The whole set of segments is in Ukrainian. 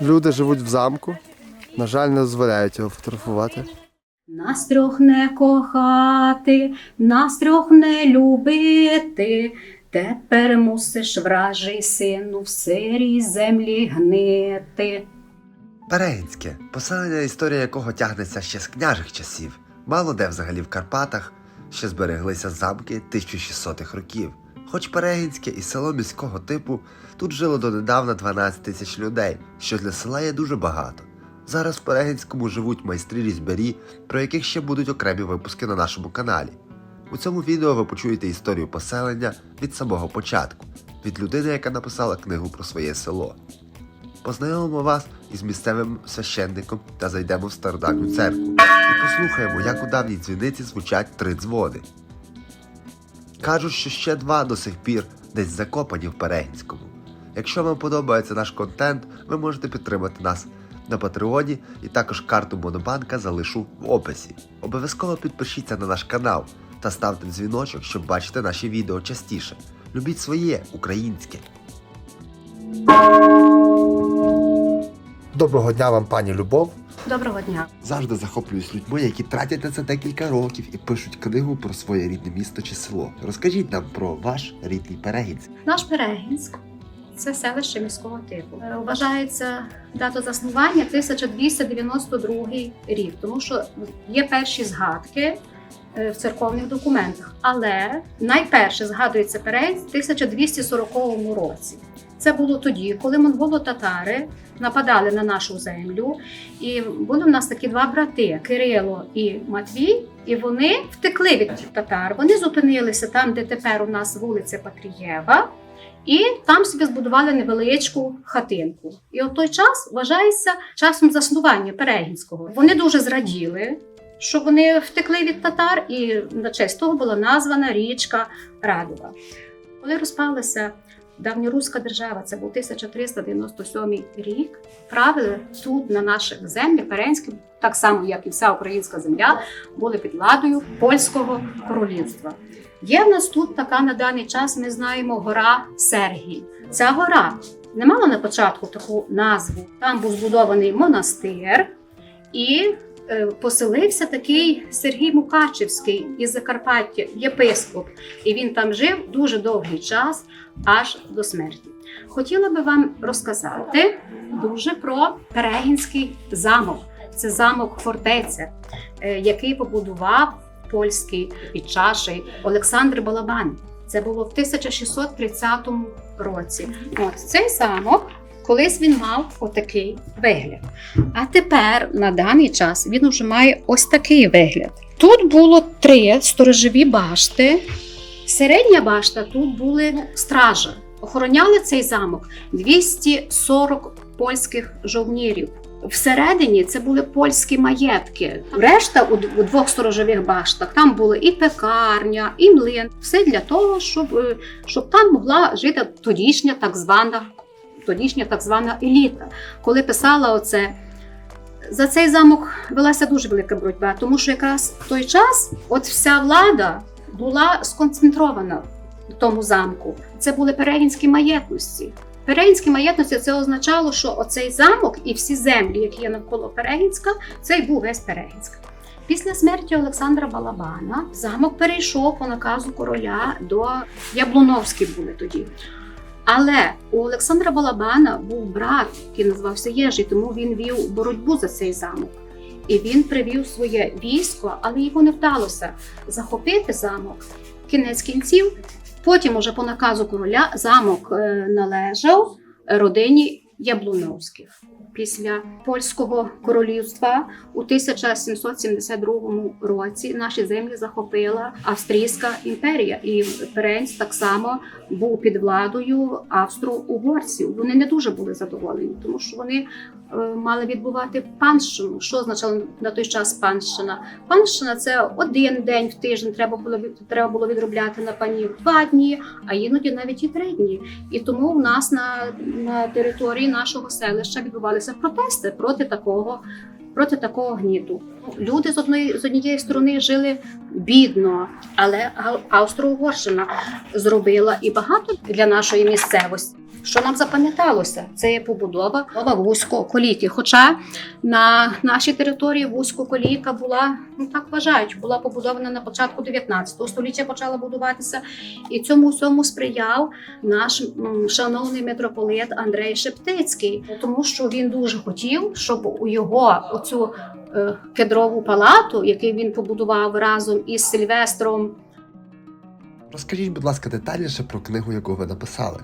Люди живуть в замку. На жаль, не дозволяють його фотографувати. Нас трьох не кохати, нас трьох не любити. Тепер мусиш вражий сину в сирій землі гнити. Перегінське, поселення, історія якого тягнеться ще з княжих часів. Мало де взагалі в Карпатах ще збереглися замки 1600-х років. Хоч Перегінське і село міського типу, тут жило донедавна 12 тисяч людей, що для села є дуже багато. Зараз в Перегінському живуть майстри різьбярі, про яких ще будуть окремі випуски на нашому каналі. У цьому відео ви почуєте історію поселення від самого початку, від людини, яка написала книгу про своє село. Познайомимо вас із місцевим священником та зайдемо в стародавню церкву і послухаємо, як у давній дзвіниці звучать три дзвони. Кажуть, що ще два до сих пір десь закопані в Перегінському. Якщо вам подобається наш контент, ви можете підтримати нас на Патреоні і також карту Монобанка залишу в описі. Обов'язково підпишіться на наш канал та ставте дзвіночок, щоб бачити наші відео частіше. Любіть своє українське. Доброго дня вам, пані Любов. Доброго дня. Завжди захоплююсь людьми, які тратять на це декілька років і пишуть книгу про своє рідне місто чи село. Розкажіть нам про ваш рідний Перегінськ. Наш Перегінськ це селище міського типу. Е, Вважається дата заснування 1292 рік, тому що є перші згадки е, в церковних документах. Але найперше згадується Перегінськ в 1240 році. Це було тоді, коли монголо-татари нападали на нашу землю, і були в нас такі два брати Кирило і Матвій. І вони втекли від татар. Вони зупинилися там, де тепер у нас вулиця Патрієва, і там собі збудували невеличку хатинку. І от той час вважається часом заснування Перегінського. Вони дуже зраділи, що вони втекли від татар, і на честь того була названа річка Радова. Коли розпалася давньоруська держава, це був 1397 рік, правили тут на наших землях, Перенських, так само як і вся українська земля, були під владою польського королівства. Є в нас тут така на даний час, ми знаємо, гора Сергій. Ця гора не мала на початку таку назву. Там був збудований монастир і поселився такий Сергій Мукачевський із Закарпаття, єпископ. І він там жив дуже довгий час, аж до смерті. Хотіла би вам розказати дуже про Перегінський замок. Це замок фортеця, е, який побудував польський підчаший Олександр Балабан. Це було в 1630 році. От цей замок. Колись він мав отакий вигляд. А тепер на даний час він вже має ось такий вигляд. Тут було три сторожові башти. Середня башта тут були стража. Охороняли цей замок 240 польських жовнірів. Всередині це були польські маєтки. Решта у, двох сторожових баштах там були і пекарня, і млин. Все для того, щоб, е, щоб там могла жити тодішня так звана, тодішня так звана еліта. Коли писала оце. За цей замок велася дуже велика боротьба, тому що якраз в той час от вся влада була сконцентрована в тому замку. Це були перегінські маєтності. Перегінські маєтності це означало, що оцей замок і всі землі, які є навколо Перегінська, це й був весь Перегінськ. Після смерті Олександра Балабана замок перейшов по наказу короля до Яблуновські були тоді. Але у Олександра Балабана був брат, який називався Єжий, тому він вів боротьбу за цей замок. І він привів своє військо, але йому не вдалося захопити замок. Кінець кінців Потім, уже по наказу короля, замок е, належав родині Яблуновських. Після польського королівства у 1772 році наші землі захопила Австрійська імперія, і Перенць так само був під владою австро-угорців. Вони не дуже були задоволені, тому що вони е, мали відбувати панщину. Що означало на той час панщина? Панщина це один день в тиждень треба було треба було відробляти на панів два дні, а іноді навіть і три дні. І тому в нас на, на території нашого селища відбувалися протести проти такого. Проти такого гніту люди з одної з однієї сторони жили бідно, але Австро-Угорщина зробила і багато для нашої місцевості. Що нам запам'яталося? Це є побудова нова вузького колійки. Хоча на нашій території вузькоколійка була, ну так вважають, була побудована на початку 19 століття, почала будуватися, і цьому всьому сприяв наш шановний митрополит Андрей Шептицький, тому що він дуже хотів, щоб у його оцю е, кедрову палату, яку він побудував разом із Сильвестром. Розкажіть, будь ласка, детальніше про книгу, яку ви написали.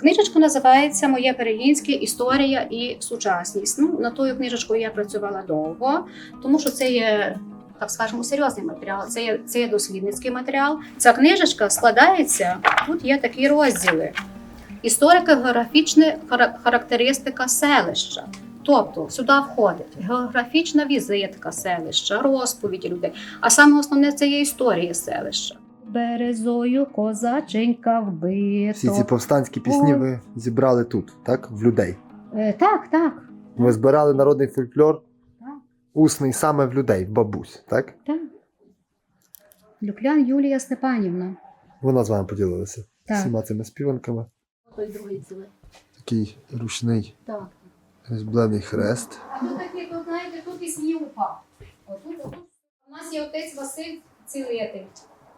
Книжечка називається Моє Перегінське історія і сучасність. Ну, над тою книжечкою я працювала довго, тому що це є. Так скажемо, серйозний матеріал. Це є, це є дослідницький матеріал. Ця книжечка складається. Тут є такі розділи: історико-географічна характеристика селища. Тобто сюди входить географічна візитка селища, розповіді людей. А саме основне це є історія селища. Березою козаченька вбито. Всі ці повстанські пісні ви зібрали тут, так? В людей. Е, так, так. Ви збирали народний фольклор Так. усний саме в людей, в бабусь, так? Так. Люклян Юлія Степанівна. Вона з вами поділилася Так. всіма цими співанками. Той другий цілий. Такий ручний Так. різьблений хрест. Ну такі, тут знаєте, тут і сніг упав. Отут, отут. У нас є отець Василь Цілитель.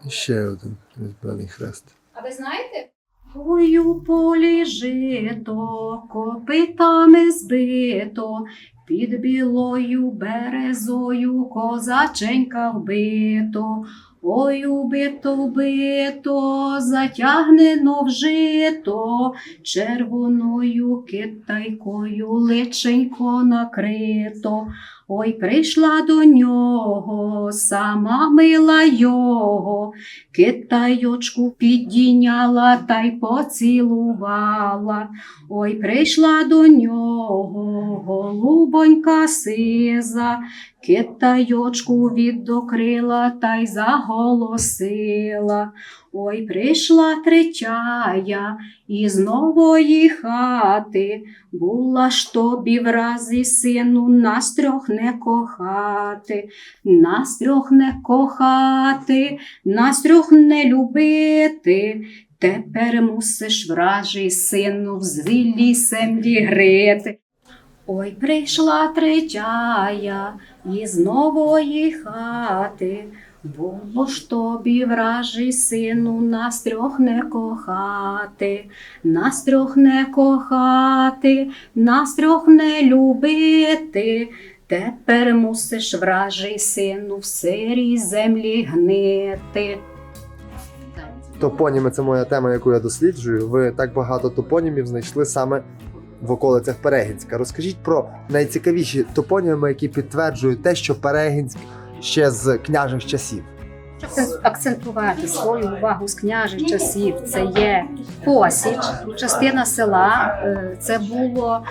Ще один різьблений хрест. А ви знаєте? Ой, у полі жито, копитами збито, під білою березою козаченька вбито. Ой, убито, вбито, затягнено в жито, червоною китайкою личенько накрито. Ой, прийшла до нього, сама мила його, китайочку підійняла та й поцілувала. Ой, прийшла до нього, голубонька сиза, китайочку віддокрила та й заголосила. Ой, прийшла третяя із нової хати, була ж тобі врази, сину, нас трьох не кохати, нас трьох не кохати, нас трьох не любити. Тепер мусиш вражий сину в звілій землі грити. Ой, прийшла третяя із нової хати. Було ж тобі вражий сину, нас трьох не кохати, нас трьох не кохати, нас трьох не любити. Тепер мусиш вражий сину в сирій землі гнити. Топоніми це моя тема, яку я досліджую. Ви так багато топонімів знайшли саме в околицях Перегінська. Розкажіть про найцікавіші топоніми, які підтверджують те, що Перегінськ ще з княжих часів. Щоб акцентувати свою увагу з княжих часів, це є посіч, частина села. Е, Це було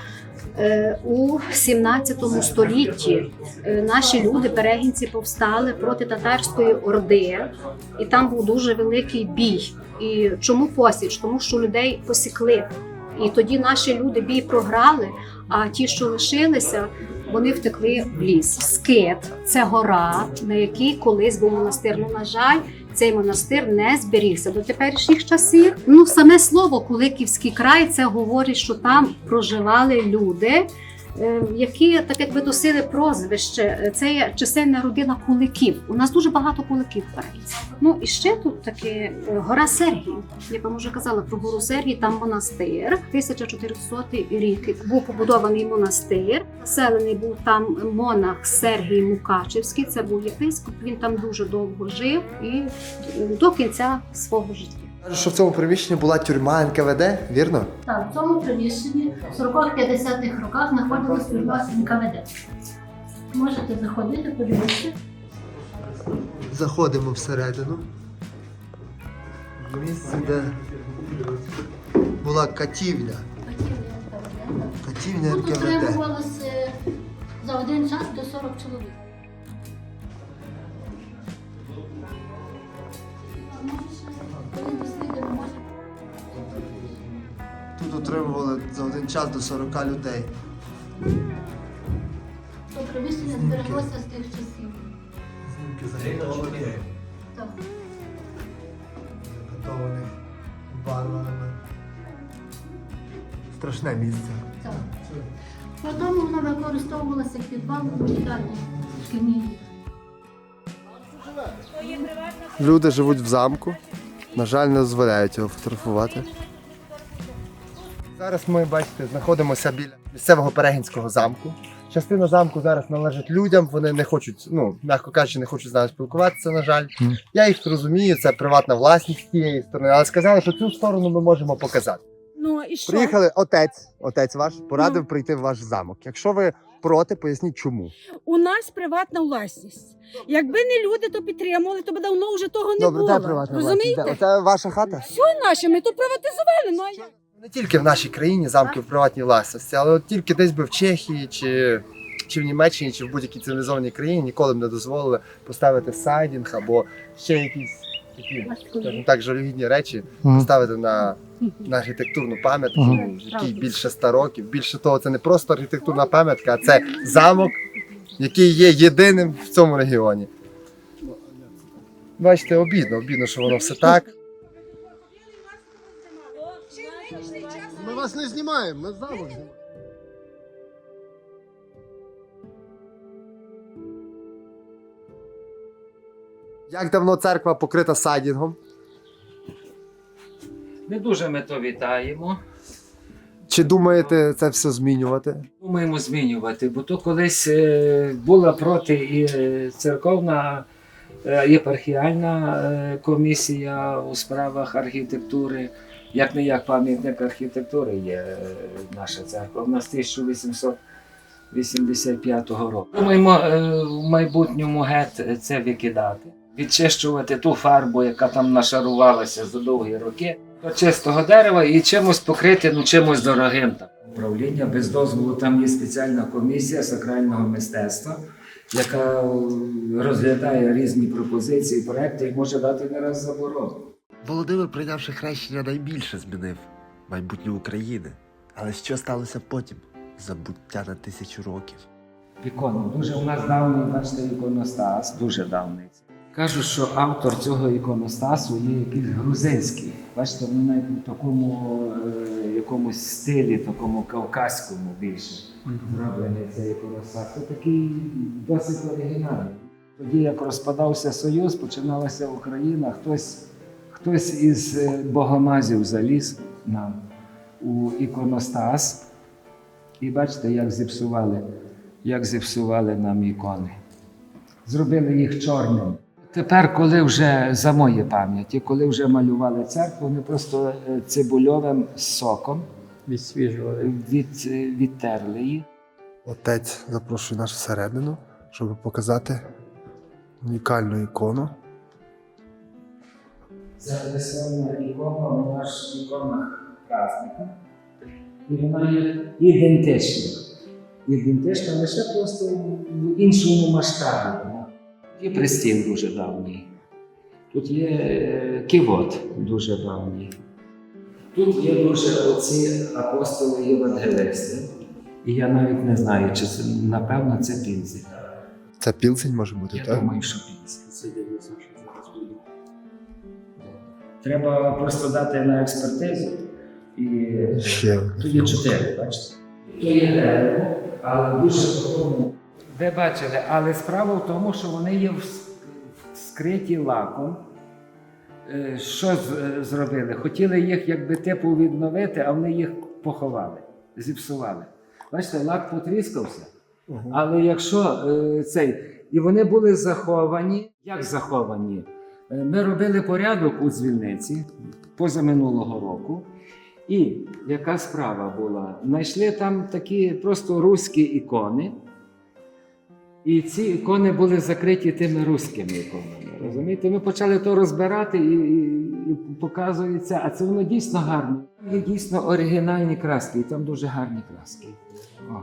е, у 17 столітті. Е, Наші люди, перегінці, повстали проти татарської орди, і там був дуже великий бій. І чому посіч? Тому що людей посікли. І тоді наші люди бій програли, а ті, що лишилися, вони втекли в ліс. Скит це гора, на якій колись був монастир. Ну, на жаль, цей монастир не зберігся до теперішніх часів. Ну, саме слово Куликівський край це говорить, що там проживали люди. Е, Які так якби носили прозвище, це є чисельна родина куликів. У нас дуже багато куликів в Ну і ще тут таке е, гора Сергій. Я вам вже казала про гору Сергій, там монастир. 1400 рік був побудований монастир. Населений був там монах Сергій Мукачевський. Це був єпископ. Він там дуже довго жив і е, до кінця свого життя. Кажуть, що в цьому приміщенні була тюрма НКВД, вірно? Так, в цьому приміщенні в 40-50-х роках знаходилась тюрма НКВД. Можете заходити, подивитися. Заходимо всередину. В місце, де була катівня. Катівня Тут утримувалося за один час до 40 чоловік. Тут утримували за один час до 40 людей. то приміщення збереглося з тих часів. Знімки заготовані, Так. варварами. Страшне місце. Так. Потім вона використовувалася як підвал у шкільній. Люди живуть в замку. На жаль, не дозволяють його фотографувати. Зараз ми, бачите, знаходимося біля місцевого перегінського замку. Частина замку зараз належить людям, вони не хочуть, ну, м'яко кажучи, не хочуть з нами спілкуватися, на жаль. Я їх розумію, це приватна власність з тієї сторони, але сказали, що цю сторону ми можемо показати. Ну і що? Приїхали отець, отець ваш порадив прийти в ваш замок. Якщо ви проти, поясніть чому. У нас приватна власність. Якби не люди, то підтримували, то б давно вже того не Добре, було. де приватна Розумієте? власність? Де? Оце ваша хата? Все наше, ми тут приватизували. Ну, а як? Не тільки в нашій країні замки в приватній власності, але от тільки десь би в Чехії чи, чи в Німеччині, чи в будь-якій цивілізованій країні ніколи б не дозволили поставити сайдінг або ще якісь такі, скажімо так, жалюгідні речі поставити на, на архітектурну пам'ятку, якій більше ста років. Більше того, це не просто архітектурна пам'ятка, а це замок, який є єдиним в цьому регіоні. Бачите, обідно, обідно, що воно все так. Ми вас не знімаємо, ми знімаємо. Як давно церква покрита сайдінгом? Не дуже ми то вітаємо. Чи думаєте це все змінювати? Думаємо змінювати, бо то колись е, була проти і е, церковна е, єпархіальна е, комісія у справах архітектури. Як не як пам'ятник архітектури є е, наша церква. У нас 1885 року. Думаємо е, в майбутньому гет це викидати, відчищувати ту фарбу, яка там нашарувалася за довгі роки. До чистого дерева і чимось покрити, ну чимось дорогим. Управління без дозволу там є спеціальна комісія сакрального мистецтва, яка е, розглядає різні пропозиції, проекти і може дати не раз заборону. Володимир, прийнявши хрещення, найбільше змінив майбутнє України. Але що сталося потім? Забуття на тисячу років. Ікону. Дуже у нас давній, бачите, іконостас, дуже давний. Кажуть, що автор цього іконостасу є якийсь грузинський. Бачите, він навіть у такому е, якомусь стилі, такому кавказькому більше зроблений цей іконостас. Це такий досить оригінальний. Тоді, як розпадався Союз, починалася Україна, хтось, хтось із е, богомазів заліз нам у іконостас. І бачите, як зіпсували, як зіпсували нам ікони. Зробили їх чорним. Тепер, коли вже за моєї пам'яті, коли вже малювали церкву, вони просто е, цибульовим соком відсвіжували. від, е, відтерли її. Отець запрошує нас всередину, щоб показати унікальну ікону. Це рисована ікона у наш іконах праздника. І вона є ідентична. Ідентична лише просто в іншому масштабі. Є пристіл дуже давній. Тут є е, кивот дуже давній. Тут є дуже оці апостоли євангелисти. І я навіть не знаю, чи це напевно це пінзі. Це пілсень може бути, Я так? думаю, що пінзі. Треба просто дати на експертизу. І Ще одне. Чотири, бачите? То є дерево, але дуже такому. Ви бачили, але справа в тому, що вони є вс- скриті лаком. Е, Що зробили? Хотіли їх якби типу відновити, а вони їх поховали, зіпсували. Бачите, лак потріскався. Але якщо е, цей. І вони були заховані. Як заховані? Е, Ми робили порядок у дзвільниці позаминулого року. І яка справа була? Знайшли там такі просто руські ікони. І ці ікони були закриті тими руськими іконами. Розумієте? Ми почали то розбирати і, і, і показується, а це воно дійсно гарно. Є дійсно оригінальні краски, і там дуже гарні краски. О.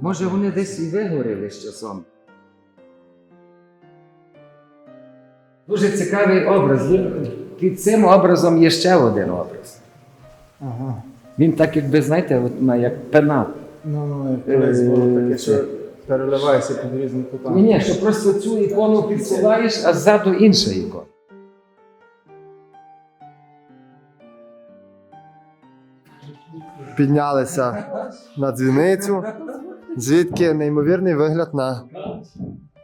Може, вони десь і вигоріли з часом. Дуже цікавий образ. Під цим образом є ще один образ. Ага. Він так, якби, знаєте, от, на- як пенал. Ну, ну, як Е, колись було таке, що переливається під різні Ні, кутами. ні, що просто цю ікону підсуваєш, а ззаду інша ікона. піднялися на дзвіницю, звідки неймовірний вигляд на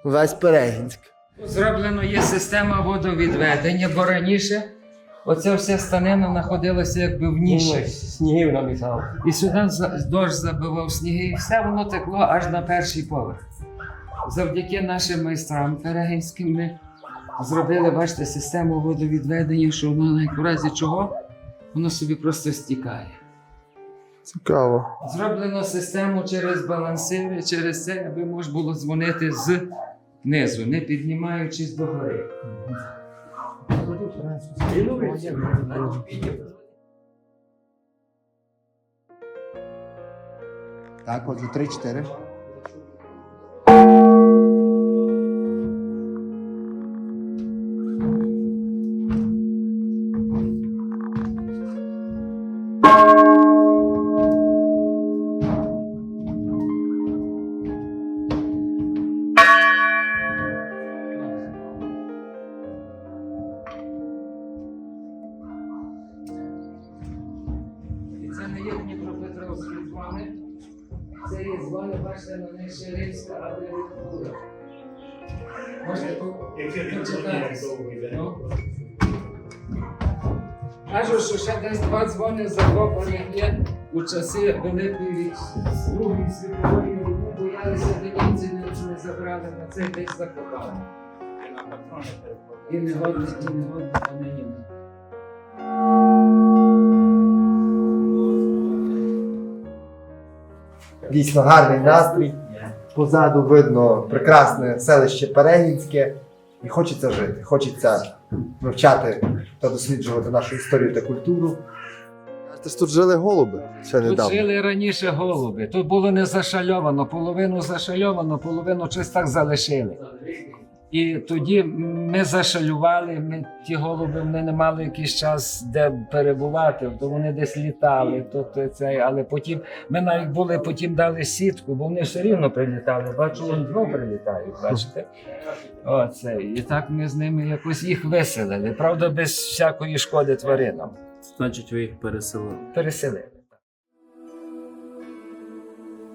весь Перегінськ. Зроблено є система водовідведення, бо раніше оця вся станина знаходилася якби в ніші. Снігів намітав. І сюди дощ забивав сніги, і все воно текло аж на перший поверх. Завдяки нашим майстрам перегінським ми зробили, бачите, систему водовідведення, що воно навіть в разі чого, воно собі просто стікає. Цікаво. Зроблено систему через балансири, через це, аби можна було дзвонити з низу, не піднімаючись до гори. Так, отже, 3-4. Що ще десь два дзвони закопаних є у часи Великої Другої світової війни, боялися, німці не, забрали на це десь закопали. І не годні, і не годні, а не. Дійсно гарний настрій. Позаду видно прекрасне селище Перегінське. І хочеться жити, хочеться вивчати та досліджувати нашу історію та культуру. Ти ж тут жили голуби ще Тут недавно. жили раніше голуби. Тут було не зашальовано, половину зашальовано, половину чи так залишили. І тоді ми зашалювали, ми ті голуби ми не мали якийсь час де перебувати, то вони десь літали. То, то це, але потім ми навіть були, потім дали сітку, бо вони все рівно прилітали. Бачу, вони знов прилітають, бачите? Оце. І так ми з ними якось їх виселили. Правда, без всякої шкоди тваринам. Значить, ви їх переселили. Переселили.